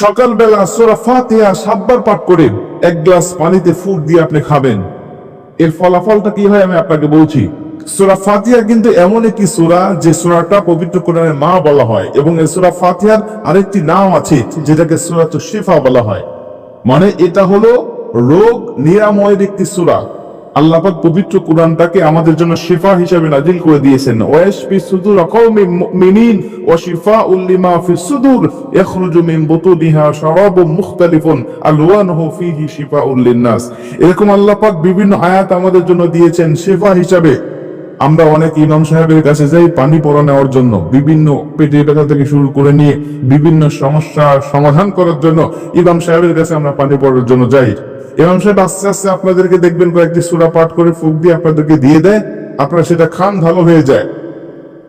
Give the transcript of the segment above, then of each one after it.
সকালবেলা সোরা ফাতিহা সাতবার পাঠ করে এক গ্লাস পানিতে ফুট দিয়ে আপনি খাবেন। এর ফলাফলটা কি হয় আমি আপনাকে বলছি। সুরা ফাতিহা কিন্তু এমন একটি সুরা যে সুরাটা পবিত্র কোরআনের মা বলা হয় এবং এই সুরা ফাতিহার আরেকটি নাম আছে যেটাকে সুরাত শিফা বলা হয়। মানে এটা হলো রোগ নিরাময়ের একটি সুরা। আল্লাপাক পবিত্র কোরআনটাকে আমাদের জন্য শিফা হিসাবে নাজিল করে দিয়েছেন। ওয়াশফি সুদুর কওমিন মুমিনিন ওয়া শিফাউল লিমা ফিস সুদুর ইয়াখরুজু মিন বুতুনিহা শারাবুম মুখতালিফুন আলওয়ানুহু ফীহি শিফাউল লিন্নাস। এরকম আল্লাহ পাক বিভিন্ন আয়াত আমাদের জন্য দিয়েছেন শিফা হিসাবে। আমরা অনেক ইমাম সাহেবের কাছে যাই পানি পড়া নেওয়ার জন্য, বিভিন্ন পেটে ব্যথা থেকে শুরু করে নিয়ে বিভিন্ন সমস্যার সমাধান করার জন্য ইমাম সাহেবের কাছে আমরা পানি পড়ার জন্য যাই। ইমাম সাহেব আস্তে আস্তে আপনাদেরকে দেখবেন, কয়েকটি সুরা পাঠ করে ফুক দিয়ে আপনাদেরকে দিয়ে দেয়, আপনারা সেটা খান ভালো হয়ে যায়।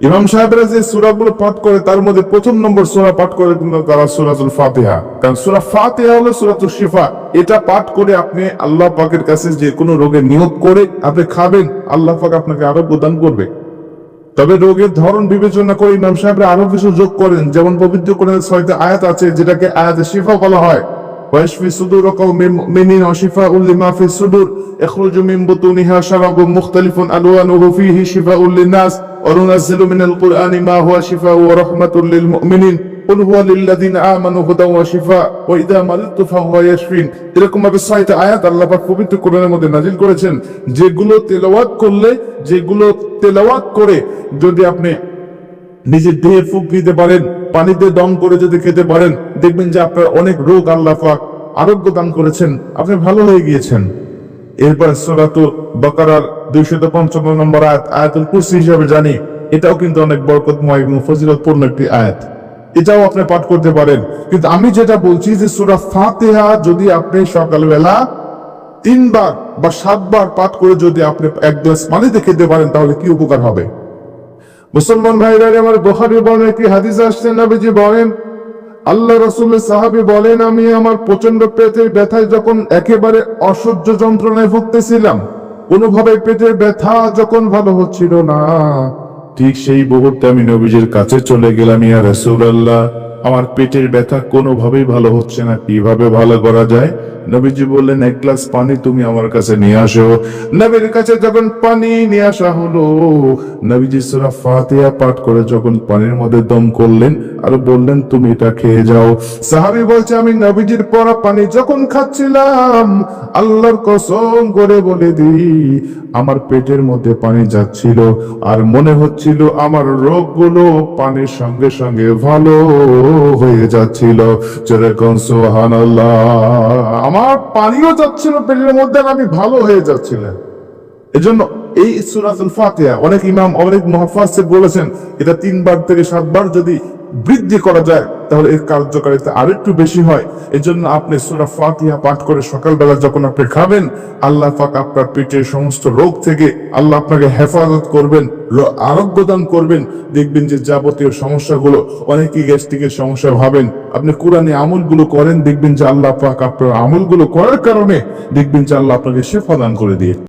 ইমাম সাহেবরা যে সুরাগুলো পাঠ করে, তার মধ্যে প্রথম নম্বর সুরা পাঠ করে কিন্তু তারা সুরাতুল ফাতিহা। কারণ সুরা ফাতিহা হলো সুরাতুল শিফা। এটা পাঠ করে আপনি আল্লাহ পাকের কাছে যে কোনো রোগের নিয়োগ করে আপনি খাবেন, আল্লাহ পাক আপনাকে আরোগ্য দান করবে। তবে রোগের ধরন বিবেচনা করে ইমাম সাহেবরা আরও কিছু যোগ করেন। যেমন পবিত্র কোরআনের ছয়টা আয়াত আছে, যেটাকে আয়াতে শিফা বলা হয়। ويشفي صدور قوم مؤمنين وشفاء لما في الصدور يخرج من بطونها شراب مختلف ألوانه فيه شفاء للناس وننزل من القرآن ما هو شفاء ورحمة للمؤمنين قل هو للذين آمنوا هدى وشفاء وإذا مرضت فهو يشفين এরকম ভাবে ছয়টা আয়াত আল্লাহ পাক পবিত্র কোরআনের মধ্যে নাজিল করেছেন যেগুলো তেলাওয়াত করলে যেগুলো তেলাওয়াত করে যদি আপনি নিজের দেহে ফুক দিতে পারেন পানিতে দম করে যদি খেতে পারেন দেখবেন যে আপনার অনেক রোগ আল্লাহ আরোগ্য দান করেছেন, আপনি ভালো হয়ে গিয়েছেন। এরপর সোরাতু বকারার দুইশত পঞ্চান্ন নম্বর আয়াত, আয়াতুল কুরসি হিসাবে জানি, এটাও কিন্তু অনেক বরকতময় এবং ফজিলতপূর্ণ একটি আয়াত। এটাও আপনি পাঠ করতে পারেন। কিন্তু আমি যেটা বলছি যে সুরা ফাতিহা যদি আপনি সকালবেলা তিনবার বা সাতবার পাঠ করে যদি আপনি এক গ্লাস পানিতে খেতে পারেন, তাহলে কি উপকার হবে? মুসলমান ভাইরা আমার বখারি বলেন একটি হাদিস আসছে, নবীজি বলেন আল্লাহ রসুলের সাহাবি বলেন, আমি আমার প্রচণ্ড পেটের ব্যথায় যখন একেবারে অসহ্য যন্ত্রণায় ভুগতেছিলাম, কোনোভাবে পেটের ব্যথা যখন ভালো হচ্ছিল না, ঠিক সেই মুহূর্তে আমি নবীজের কাছে চলে গেলাম, ইয়া রসুল আল্লাহ আমার পেটের ব্যথা কোনোভাবেই ভালো হচ্ছে না, কীভাবে ভালো করা যায়? নবীজি বললেন, এক গ্লাস পানি তুমি আমার কাছে নিয়ে আসো। নবীর কাছে যখন পানি নিয়ে আসা হলো, নবীজি সুরা ফাতিহা পাঠ করে যখন পানির মধ্যে দম করলেন আর বললেন, তুমি এটা খেয়ে যাও। সাহাবি বলছে, আমি নবীজির পরা পানি যখন খাচ্ছিলাম, আল্লাহর কসম করে বলে দিই, আমার পেটের মধ্যে পানি যাচ্ছিল আর মনে হচ্ছিল আমার রোগগুলো পানির সঙ্গে সঙ্গে ভালো হয়ে যাচ্ছিল। যেরকম সোহান আমার পানিও যাচ্ছিল, পেটের মধ্যে আমি ভালো হয়ে যাচ্ছিলাম। এজন্য এই সুরাতুল ফাতিহা, অনেক ইমাম, অনেক মহাফাসে বলেছেন, এটা তিনবার থেকে সাতবার যদি বৃদ্ধি করা যায় তাহলে এর কার্যকারিতা আরেকটু বেশি হয়। এজন্য আপনি সুরা ফাতিহা পাঠ করে সকালবেলা যখন আপনি খাবেন, আল্লাহ পাক আপনার পেটের সমস্ত রোগ থেকে আল্লাহ আপনাকে হেফাজত করবেন আরোগ্য দান করবেন। দেখবেন যে যাবতীয় সমস্যাগুলো অনেকেই গ্যাস্ট্রিকের সমস্যা ভাবেন। আপনি কোরআনে আমলগুলো করেন, দেখবেন যে আল্লাহ পাক আপনার আমলগুলো করার কারণে দেখবেন যে আল্লাহ আপনাকে শেফা দান করে দিয়ে